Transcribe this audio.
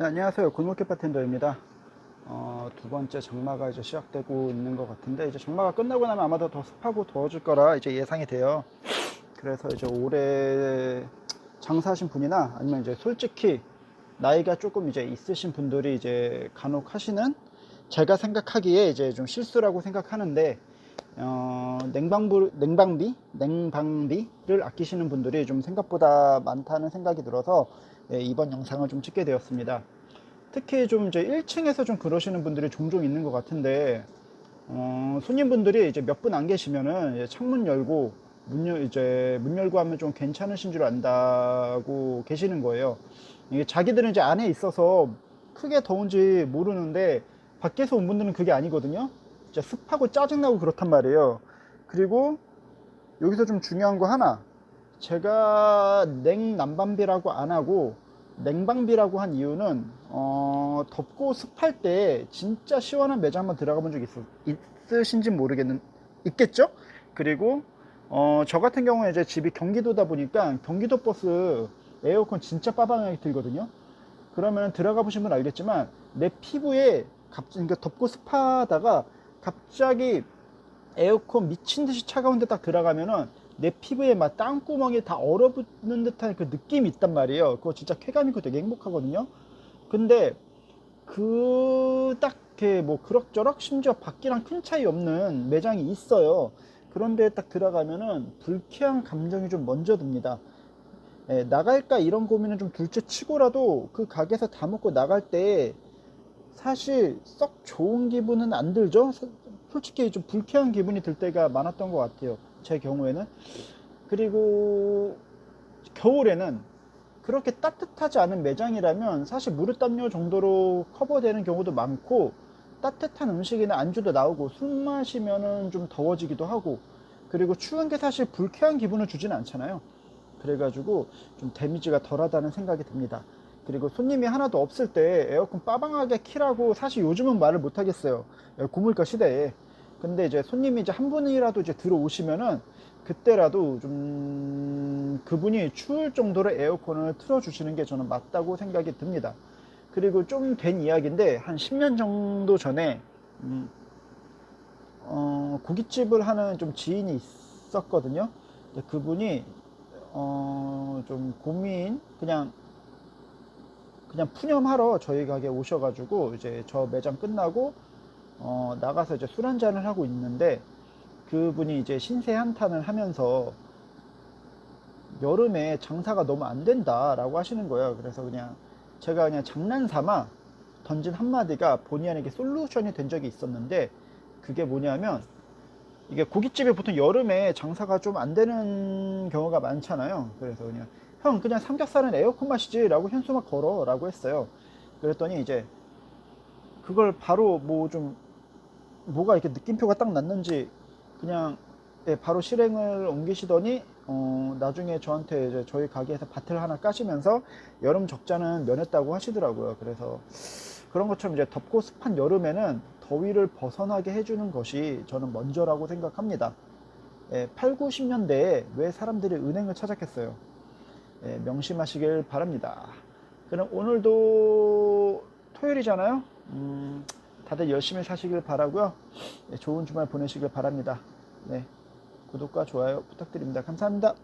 네, 안녕하세요. 골목길 바텐더입니다. 어, 두 번째 장마가 이제 시작되고 있는 것 같은데 이제 장마가 끝나고 나면 아마도 더 습하고 더워질 거라 이제 예상이 돼요. 그래서 이제 올해 장사하신 분이나 아니면 이제 솔직히 나이가 조금 이제 있으신 분들이 이제 간혹 하시는 제가 생각하기에 이제 좀 실수라고 생각하는데 어, 냉방부, 냉방비, 냉방비를 아끼시는 분들이 좀 생각보다 많다는 생각이 들어서 예, 이번 영상을 좀 찍게 되었습니다. 특히 좀 이제 1층에서 좀 그러시는 분들이 종종 있는 것 같은데 어, 손님분들이 이제 몇 분 안 계시면은 창문 열고 문, 열, 이제 문 열고 하면 좀 괜찮으신 줄 안다고 계시는 거예요. 이게 자기들은 이제 안에 있어서 크게 더운지 모르는데 밖에서 온 분들은 그게 아니거든요. 진짜 습하고 짜증나고 그렇단 말이에요. 그리고 여기서 좀 중요한 거 하나. 제가 냉난방비라고 안 하고 냉방비라고 한 이유는 어, 덥고 습할 때 진짜 시원한 매장 한번 들어가 본 적 있으신지 모르겠는 있겠죠? 그리고 어, 저 같은 경우에 이제 집이 경기도다 보니까 경기도 버스 에어컨 진짜 빠방하게 들거든요. 그러면 들어가 분 알겠지만 내 피부에 갑자기 그러니까 덥고 습하다가 갑자기 에어컨 미친 듯이 차가운 데 딱 들어가면은 내 피부에 막 땅구멍이 다 얼어붙는 듯한 그 느낌이 있단 말이에요. 그거 진짜 쾌감 있고 되게 행복하거든요. 근데 그딱 이렇게 뭐 그럭저럭 심지어 밖이랑 큰 차이 없는 매장이 있어요. 그런데 딱 들어가면은 불쾌한 감정이 좀 먼저 듭니다. 예, 나갈까 이런 고민은 좀 둘째 치고라도 그 가게에서 다 먹고 나갈 때 사실 썩 좋은 기분은 안 들죠. 서- 솔직히 좀 불쾌한 기분이 들 때가 많았던 것 같아요. 제 경우에는. 그리고 겨울에는 그렇게 따뜻하지 않은 매장이라면 사실 무릎 담요 정도로 커버되는 경우도 많고 따뜻한 음식이나 안주도 나오고 술 마시면은 좀 더워지기도 하고 그리고 추운 게 사실 불쾌한 기분을 주지는 않잖아요. 그래가지고 좀 데미지가 덜하다는 생각이 듭니다. 그리고 손님이 하나도 없을 때 에어컨 빠방하게 키라고 사실 요즘은 말을 못 하겠어요. 고물가 시대에. 근데 이제 손님이 이제 한 분이라도 이제 들어오시면은 그때라도 좀 그분이 추울 정도로 에어컨을 틀어 주시는 게 저는 맞다고 생각이 듭니다. 그리고 좀 된 이야기인데 한 10년 정도 전에 음, 어, 고깃집을 하는 좀 지인이 있었거든요. 그분이 어, 좀 고민 그냥 그냥 푸념하러 저희 가게 오셔가지고 이제 저 매장 끝나고 어, 나가서 이제 술 한잔을 하고 있는데 그분이 이제 신세 한탄을 하면서 여름에 장사가 너무 안 된다라고 하시는 거예요. 그래서 그냥 제가 그냥 장난 삼아 던진 한마디가 본의 아니게 솔루션이 된 적이 있었는데 그게 뭐냐면 이게 고깃집이 보통 여름에 장사가 좀 안 되는 경우가 많잖아요. 그래서 그냥 형 그냥 삼겹살은 에어컨 맛이지 라고 현수막 걸어 라고 했어요. 그랬더니 이제 그걸 바로 뭐 좀 뭐가 이렇게 느낌표가 딱 났는지 그냥 예, 바로 실행을 옮기시더니 어, 나중에 저한테 이제 저희 가게에서 밭을 하나 까시면서 여름 적자는 면했다고 하시더라고요. 그래서 그런 것처럼 이제 덥고 습한 여름에는 더위를 벗어나게 해주는 것이 저는 먼저라고 생각합니다. 예, 8, 90년대에 왜 사람들이 은행을 찾았겠어요? 예, 명심하시길 바랍니다. 그럼 오늘도 토요일이잖아요. 음, 다들 열심히 사시길 바라고요. 예, 좋은 주말 보내시길 바랍니다. 네, 구독과 좋아요 부탁드립니다. 감사합니다.